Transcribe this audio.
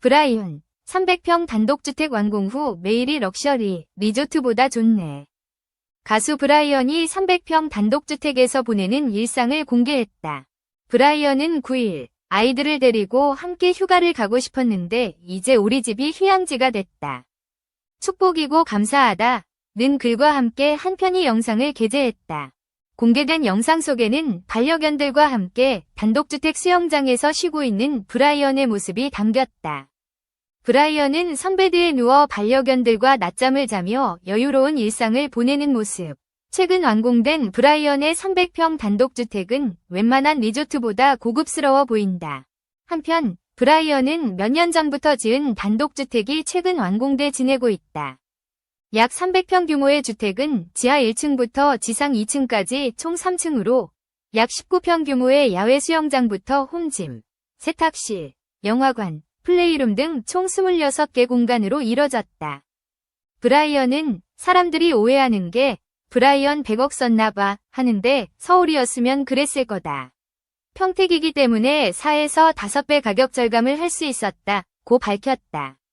브라이언, 300평 단독주택 완공 후 매일이 럭셔리, 리조트보다 좋네. 가수 브라이언이 300평 단독주택에서 보내는 일상을 공개했다. 브라이언은 9일, 아이들을 데리고 함께 휴가를 가고 싶었는데 이제 우리 집이 휴양지가 됐다. 축복이고 감사하다. 는 글과 함께 한 편의 영상을 게재했다. 공개된 영상 속에는 반려견들과 함께 단독주택 수영장에서 쉬고 있는 브라이언의 모습이 담겼다. 브라이언은 선베드에 누워 반려견들과 낮잠을 자며 여유로운 일상을 보내는 모습. 최근 완공된 브라이언의 300평 단독주택은 웬만한 리조트보다 고급스러워 보인다. 한편 브라이언은 몇 년 전부터 지은 단독주택이 최근 완공돼 지내고 있다. 약 300평 규모의 주택은 지하 1층부터 지상 2층까지 총 3층으로 약 19평 규모의 야외 수영장부터 홈짐, 세탁실, 영화관, 플레이룸 등 총 26개 공간으로 이뤄졌다. 브라이언은 사람들이 오해하는 게 브라이언 100억 썼나봐 하는데 서울이었으면 그랬을 거다. 평택이기 때문에 4에서 5배 가격 절감을 할 수 있었다. 고 밝혔다.